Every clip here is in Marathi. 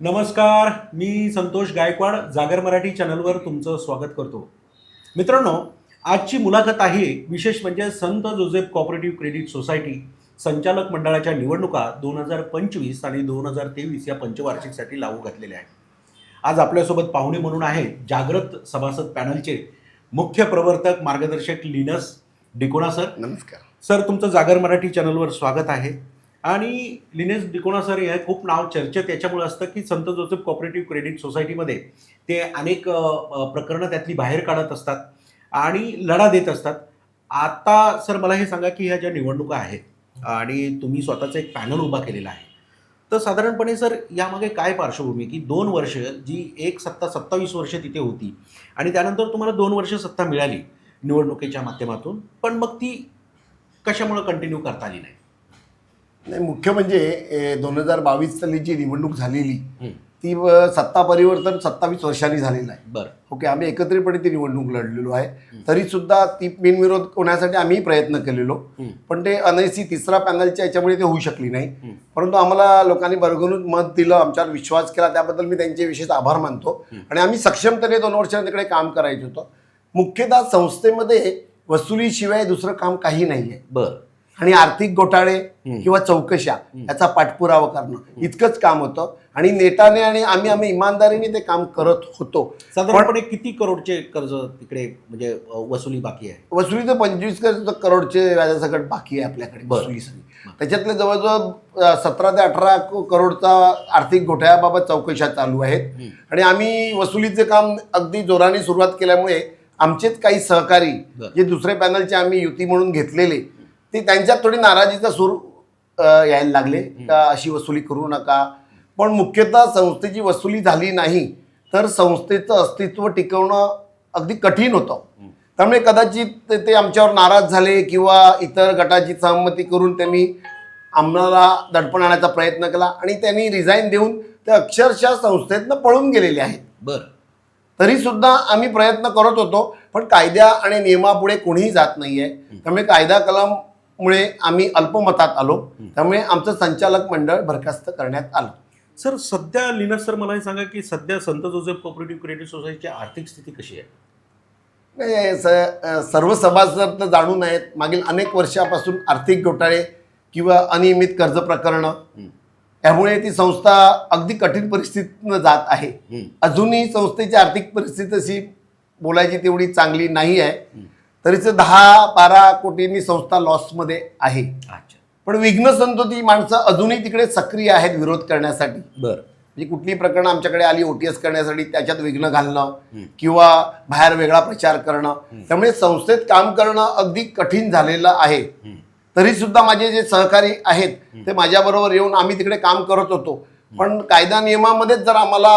नमस्कार मी संतोष गायकवाड जागर मराठी चॅनलवर तुमचं स्वागत करतो. मित्रांनो आजची मुलाखत आहे विशेष म्हणजे संत जोसेफ कॉपरेटिव्ह क्रेडिट सोसायटी संचालक मंडळाच्या निवडणुका दोन हजार पंचवीस आणि दोन हजार तेवीस या पंचवार्षिकसाठी लागू घातलेल्या आहेत. आज आपल्यासोबत पाहुणे म्हणून आहेत जागृत सभासद पॅनलचे मुख्य प्रवर्तक मार्गदर्शक लिनस डिकोणा सर. नमस्कार. सर तुमचं जागर मराठी चॅनलवर स्वागत आहे. आणि लिनेस डिकोणा सर हे खूप नाव चर्चेत याच्यामुळे असतं की संत जोसेफ कॉपरेटिव्ह क्रेडिट सोसायटीमध्ये ते अनेक प्रकरणं त्यातली बाहेर काढत असतात आणि लढा देत असतात. आता सर मला हे सांगा की ह्या ज्या निवडणुका आहेत आणि तुम्ही स्वतःचं एक पॅनल उभा केलेला आहे तर साधारणपणे सर यामागे काय पार्श्वभूमी की दोन वर्ष जी एक सत्ता सत्तावीस वर्ष तिथे होती आणि त्यानंतर तुम्हाला दोन वर्ष सत्ता मिळाली निवडणुकीच्या माध्यमातून पण मग ती कशामुळे कंटिन्यू करता आली नाही? नाही मुख्य म्हणजे दोन हजार बावीस साली जी निवडणूक झालेली. ती सत्ता परिवर्तन सत्तावीस वर्षांनी झालेलं आहे. बरं. ओके आम्ही एकत्रितपणे ती निवडणूक लढलेलो आहे. तरी सुद्धा ती बिनविरोध होण्यासाठी आम्ही प्रयत्न केलेलो. पण ते अनैसी तिसरा पॅनलच्या याच्यामुळे ते होऊ शकली नाही. परंतु आम्हाला लोकांनी बरगणून मत दिलं आमच्यावर विश्वास केला त्याबद्दल मी त्यांचे विशेष आभार मानतो. आणि आम्ही सक्षमतेने दोन वर्षांनी तिकडे काम करायचं होतं. मुख्यतः संस्थेमध्ये वसुलीशिवाय दुसरं काम काही नाही आहे बरं. आणि आर्थिक घोटाळे. किंवा चौकशा याचा पाठपुरावा करणं इतकंच काम होतं आणि नेटाने आणि आम्ही आम्ही इमानदारीने ते काम करत होतो साधारणपणे किती करोडचे कर्ज तिकडे म्हणजे वसुली बाकी आहे वसुली तर पंचवीस करोडचे व्याजासकट बाकी आहे आपल्याकडे बरं. वसुलीसाठी त्याच्यातले जवळजवळ सतरा ते अठरा करोडचा आर्थिक घोटाळ्याबाबत चौकशा चालू आहेत. आणि आम्ही वसुलीचे काम अगदी जोराने सुरुवात केल्यामुळे आमचेच काही सहकारी. जे दुसरे पॅनलचे आम्ही युती म्हणून घेतलेले ते त्यांच्यात थोडी नाराजीचा सूर यायला लागले. का अशी वसुली करू नका. पण मुख्यतः संस्थेची वसुली झाली नाही तर संस्थेचं अस्तित्व टिकवणं अगदी कठीण होतं. त्यामुळे कदाचित ते- ते आमच्यावर नाराज झाले किंवा इतर गटाची सहमती करून त्यांनी आम्हाला दडपण आणण्याचा प्रयत्न केला आणि त्यांनी रिझाईन देऊन ते अक्षरशः संस्थेतनं पळून गेलेले आहेत. बरं. तरी सुद्धा आम्ही प्रयत्न करत होतो पण कायद्या आणि नियमापुढे कोणीही जात नाहीये. त्यामुळे कायदा कलममुळे आम्ही अल्पमतात आलो. त्यामुळे आमचं संचालक मंडळ बरखास्त करण्यात आलं. सर सध्या लिनस सर मला हे सांगा की सध्या संत जोसेफ कॉपरेटिव्ह क्रेडिट सोसायटीची आर्थिक स्थिती कशी आहे? स- सर्व सभासद जाणून आहेत. मागील अनेक वर्षापासून आर्थिक घोटाळे किंवा अनियमित कर्ज प्रकरणं. हं. यामुळे ती संस्था अगदी कठीण परिस्थितीनं जात आहे. अजूनही संस्थेची आर्थिक परिस्थिती अशी बोलायची तेवढी चांगली नाही आहे. तरीच दहा बारा कोटींनी संस्था लॉसमध्ये आहे. अच्छा. पण विघ्न संतोती माणसं अजूनही तिकडे सक्रिय आहेत विरोध करण्यासाठी. बरं. म्हणजे कुठलीही प्रकरणं आमच्याकडे आली ओटीएस करण्यासाठी त्याच्यात विघ्न घालणं. किंवा बाहेर वेगळा प्रचार करणं. त्यामुळे संस्थेत काम करणं अगदी कठीण झालेलं आहे. तरी सुद्धा माझे जे सहकारी आहेत ते माझ्याबरोबर येऊन आम्ही तिकडे काम करत होतो. पण कायदा नियमामध्येच जर आम्हाला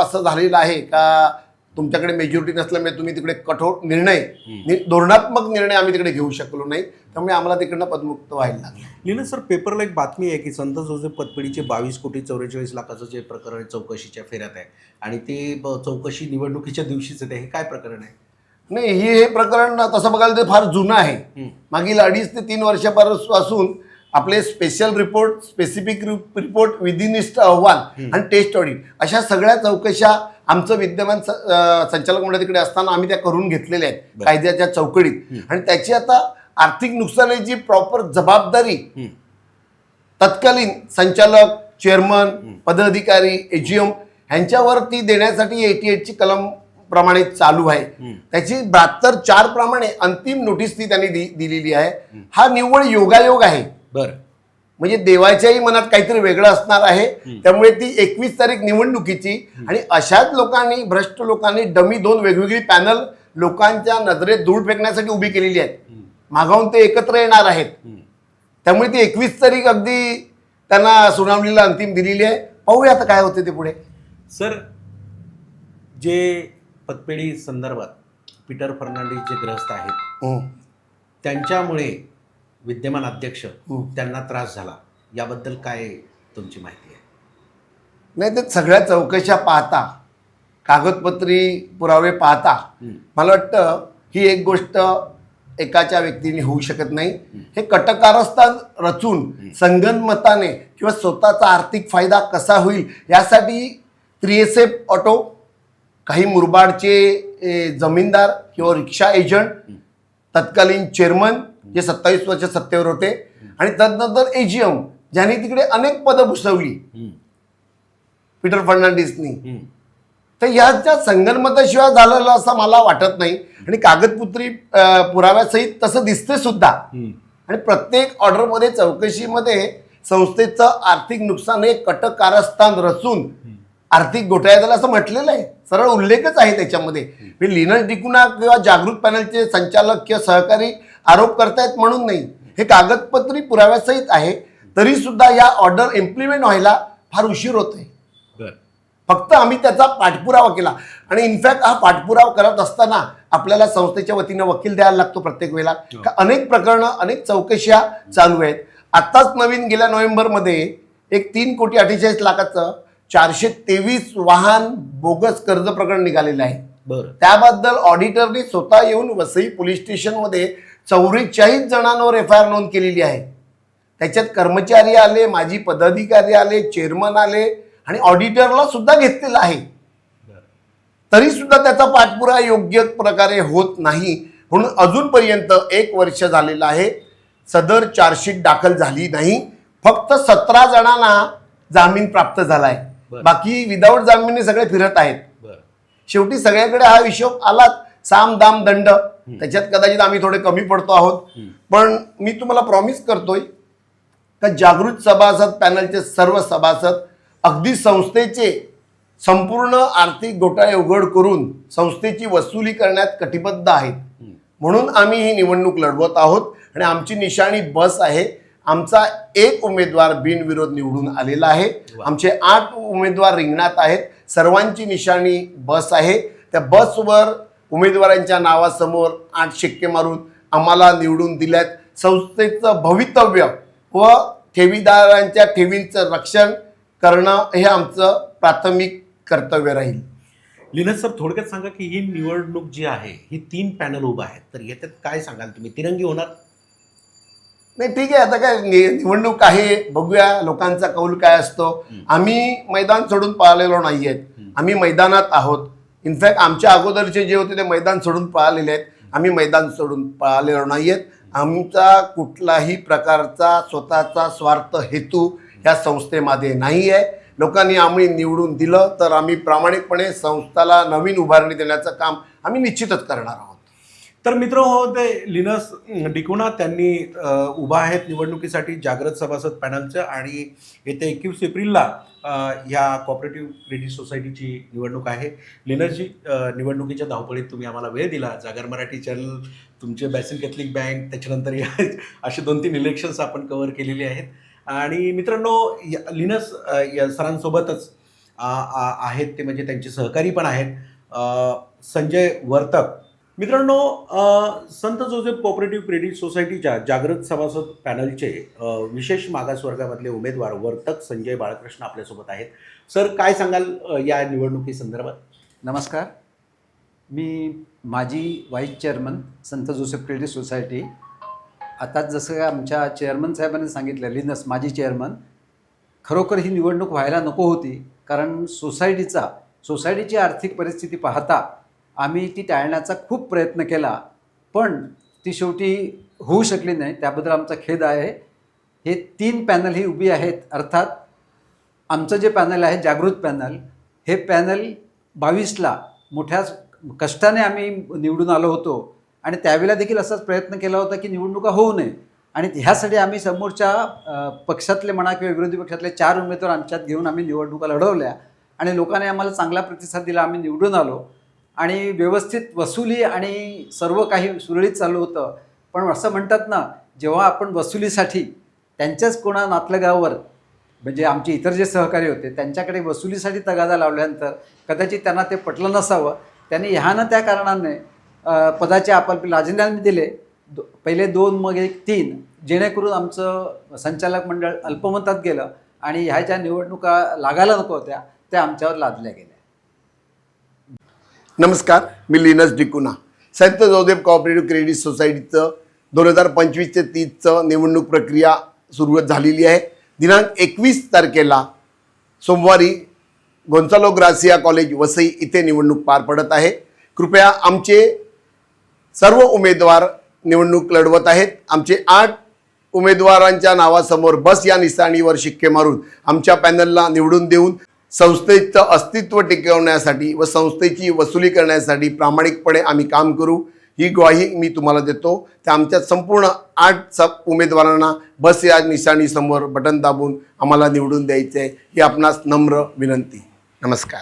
असं झालेलं आहे का तुमच्याकडे मेजॉरिटी नसल्यामुळे तुम्ही तिकडे कठोर निर्णय नि- धोरणात्मक निर्णय आम्ही तिकडे घेऊ शकलो नाही. त्यामुळे आम्हाला तिकडनं पदमुक्त व्हायला लागलं. लिनस सर पेपरला एक बातमी आहे की संत जोसेफ पतपेढीचे बावीस कोटी चौवेचाळीस लाखाचं जे प्रकरण चौकशीच्या फेऱ्यात आहे आणि ते ब- चौकशी निवडणुकीच्या दिवशीच आहे हे काय प्रकरण आहे? नाही हे हे प्रकरण तसं बघायला ते फार जुनं आहे. हं. मागील अडीच ते तीन वर्षापासून आपले स्पेशल रिपोर्ट स्पेसिफिक रिपोर्ट विधिनिष्ठ अहवाल आणि टेस्ट ऑडिट अशा सगळ्या चौकशा आमचं विद्यमान संचालक मंडळ तिकडे असताना आम्ही त्या करून घेतलेल्या आहेत. कायद्याच्या चौकडीत. आणि त्याची आता आर्थिक नुकसानीची प्रॉपर जबाबदारी. तत्कालीन संचालक चेअरमन पदाधिकारी एजीएम ह्यांच्यावरती देण्यासाठी एटी एटची कलम प्रमाणे चालू आहे. त्याची बहात्तर चार प्रमाणे अंतिम नोटीस ती त्यांनी दिलेली आहे. हा निव्वळ योगायोग आहे. बरं. म्हणजे देवाच्याही मनात काहीतरी वेगळं असणार आहे. त्यामुळे ती एकवीस तारीख निवडणुकीची आणि अशाच लोकांनी भ्रष्ट लोकांनी डमी दोन वेगवेगळी पॅनल लोकांच्या नजरेत धूळ फेकण्यासाठी उभी केलेली आहेत. मागावून ते एकत्र येणार आहेत. त्यामुळे ती एकवीस तारीख अगदी त्यांना सुनावणीला अंतिम दिलेली आहे. पाहूया आता काय होते ते पुढे. सर जे पतपेढी संदर्भात पीटर फर्नांडिस जे ग्रस्त आहेत. त्यांच्यामुळे विद्यमान अध्यक्ष हं. त्यांना त्रास झाला. याबद्दल काय तुमची माहिती आहे? नाही ते सगळ्या चौकशा पाहता कागदपत्री पुरावे पाहता. मला वाटतं ही एक गोष्ट एकाच्या व्यक्तीने होऊ शकत नाही. हे कटकारस्थान रचून संगनमताने किंवा स्वतःचा आर्थिक फायदा कसा होईल यासाठी त्रिएसेप ऑटो काही मुरबाडचे जमीनदार किंवा रिक्षा एजंट तत्कालीन चेअरमन जे सत्तावीस वर्ष सत्तेवर होते. आणि तदनंतर एजीएम ज्यांनी तिकडे अनेक पदं भूषवली हम्म, पीटर फर्नांडिसनी. तर ह्याच्या संगनमताशिवाय झालेलं असं मला वाटत नाही. आणि कागदपुत्री पुराव्यासहित तसं दिसते सुद्धा. आणि प्रत्येक ऑर्डरमध्ये चौकशीमध्ये संस्थेचं आर्थिक नुकसान हे कटक कारस्थान रचून आर्थिक घोटाळा झाला असं म्हटलेलं आहे. सरळ उल्लेखच आहे त्याच्यामध्ये. मी लिनस डिकुना किंवा जागृत पॅनलचे संचालक किंवा सहकारी आरोप करतायत म्हणून नाही. हे कागदपत्री पुराव्यासहित आहे. तरी सुद्धा या ऑर्डर इम्प्लिमेंट व्हायला फार उशीर होतोय. बरं. फक्त आम्ही त्याचा पाठपुरावा केला. आणि इनफॅक्ट हा पाठपुरावा करत असताना आपल्याला संस्थेच्या वतीनं वकील द्यायला लागतो प्रत्येक वेळेला. हो. का अनेक प्रकरणं अनेक चौकशा चालू आहेत. आत्ताच नवीन गेल्या नोव्हेंबरमध्ये एक तीन कोटी अठ्ठेचाळीस लाखाचं चारशे तेवीस वाहन बोगस कर्ज प्रकरण निघालेलं आहे. बरं. त्याबद्दल ऑडिटरने स्वतः येऊन वसई पोलीस स्टेशनमध्ये चौवेचाळीस जणांवर एफ आय आर नोंद केलेली आहे. त्याच्यात कर्मचारी आले माजी पदाधिकारी आले चेअरमन आले आणि ऑडिटरला सुद्धा घेतलेलं आहे. तरी सुद्धा त्याचा पाठपुरा योग्य प्रकारे होत नाही. म्हणून अजूनपर्यंत एक वर्ष झालेलं आहे. सदर चार्जशीट दाखल झाली नाही. फक्त सतरा जणांना जामीन प्राप्त झालाय. बरं. बाकी विदाऊट जामीन सगळे फिरत आहेत. शेवटी सगळ्याकडे हा हिशोब आलाच. साम दाम दंड. त्याच्यात कदाचित आम्ही थोडे कमी पडतो आहोत. पण मी तुम्हाला प्रॉमिस करतोय का जागृत सभासद पॅनलचे सर्व सभासद अगदी संस्थेचे संपूर्ण आर्थिक घोटाळे उघड करून संस्थेची वसुली करण्यात कटिबद्ध आहेत. म्हणून आम्ही ही निवडणूक लढवत आहोत आणि आमची निशाणी बस आहे. आमचा एक उमेदवार बिनविरोध निवडून आलेला आहे. आमचे आठ उमेदवार रिंगणात आहेत. सर्वांची निशाणी बस आहे. त्या बसवर उमेदवारांच्या नावासमोर आठ शिक्के मारून आम्हाला निवडून दिल्यात. संस्थेचं भवितव्य व ठेवीदारांच्या ठेवींचं रक्षण करणं हे आमचं प्राथमिक कर्तव्य राहील. लिनस सर थोडक्यात सांगा की ही निवडणूक जी आहे ही तीन पॅनल उभा आहेत. तर याच्यात काय सांगाल तुम्ही? तिरंगी होणार? नाही ठीक आहे. आता काय नि- निवडणूक आहे बघूया. लोकांचा कौल काय असतो? आम्ही मैदान सोडून पळालेलो नाही आहेत आम्ही मैदानात आहोत. इनफॅक्ट आमच्या अगोदरचे जे होते ते मैदान सोडून पळालेले आहेत. आम्ही मैदान सोडून पळालेलो नाही आहेत आमचा कुठलाही प्रकारचा स्वतःचा स्वार्थ हेतू ह्या संस्थेमध्ये नाही आहे लोकांनी आम्ही निवडून दिलं तर आम्ही प्रामाणिकपणे संस्थाला नवीन उभारणी देण्याचं काम आम्ही निश्चितच करणार आहोत. तर मित्र हो ते लिनस डिकोना त्यांनी उभा आहेत निवडणुकीसाठी जागृत सभासद पॅनलचं आणि येत्या एकवीस एप्रिलला ह्या कॉपरेटिव्ह क्रेडिट सोसायटीची निवडणूक आहे. लिनसजी निवडणुकीच्या धावपळीत तुम्ही आम्हाला वेळ दिला. जागर मराठी चॅनल तुमचे बॅसिल कॅथलिक बँक त्याच्यानंतर या असे दोन तीन इलेक्शन्स आपण कव्हर केलेले आहेत. आणि मित्रांनो लिनस या सरांसोबतच आहेत ते म्हणजे त्यांचे सहकारी पण आहेत. संजय वर्तक मित्रांनो संत जोसेफ कोऑपरेटिव्ह क्रेडिट सोसायटीच्या जागृत सभासद पॅनलचे विशेष मागासवर्गामधले उमेदवार वर्तक संजय बाळकृष्ण आपल्यासोबत आहेत. सर काय सांगाल या निवडणुकी संदर्भात? नमस्कार. मी माजी व्हाईस चेअरमन संत जोसेफ क्रेडिट सोसायटी. आता जसं आमच्या चेअरमन साहेबांनी सांगितलं लिनस माजी चेअरमन खरोखर ही निवडणूक व्हायला नको होती कारण सोसायटीचा सोसायटीची आर्थिक परिस्थिती पाहता आम्ही ती टाळण्याचा खूप प्रयत्न केला पण ती शेवटी होऊ शकली नाही. त्याबद्दल आमचा खेद आहे. हे तीन पॅनल ही उभी आहेत. अर्थात आमचं जे पॅनल आहे जागृत पॅनल हे पॅनल बावीसला मोठ्या कष्टाने आम्ही निवडून आलो होतो. आणि त्यावेळेला देखील असाच प्रयत्न केला होता की निवडणुका होऊ नये. आणि ह्यासाठी आम्ही समोरच्या पक्षातले म्हणा किंवा विरोधी पक्षातले चार उमेदवार आमच्यात घेऊन आम्ही निवडणुका लढवल्या. आणि लोकांनी आम्हाला चांगला प्रतिसाद दिला. आम्ही निवडून आलो. आणि व्यवस्थित वसुली आणि सर्व काही सुरळीत चालू होतं. पण असं म्हणतात ना जेव्हा आपण वसुलीसाठी त्यांच्याच कोणा नातलगावर म्हणजे आमचे इतर जे सहकारी होते त्यांच्याकडे वसुलीसाठी तगादा लावल्यानंतर कदाचित त्यांना ते पटलं नसावं. त्यांनी ह्यानं त्या कारणाने पदाचे आपापले राजीनामे दिले. दो पहिले दोन मग एक तीन. जेणेकरून आमचं संचालक मंडळ अल्पमतात गेलं आणि ह्या ज्या निवडणुका लागायला नको होत्या त्या आमच्यावर लादल्या गेल्या. नमस्कार मी लिनस डिकुना. संत जोदेव कॉपरेटिव्ह क्रेडिट सोसायटीचं दोन हजार पंचवीस ते तीसचं निवडणूक प्रक्रिया सुरुवात झालेली आहे. दिनांक एकवीस तारखेला सोमवारी गोन्सालो ग्रासिया कॉलेज वसई इथे निवडणूक पार पडत आहे. कृपया आमचे सर्व उमेदवार निवडणूक लढवत आहेत. आमचे आठ उमेदवारांच्या नावासमोर बस या निशाणीवर शिक्के मारून आमच्या पॅनलला निवडून देऊन संस्थेचं अस्तित्व टिकवण्यासाठी व संस्थेची वसुली करण्यासाठी प्रामाणिकपणे आम्ही काम करू. ही ग्वाही मी तुम्हाला देतो. त्या आमच्या संपूर्ण आठ स उमेदवारांना बस या निशाणीसमोर बटन दाबून आम्हाला निवडून द्यायचे आहे. ही आपणास नम्र विनंती. नमस्कार.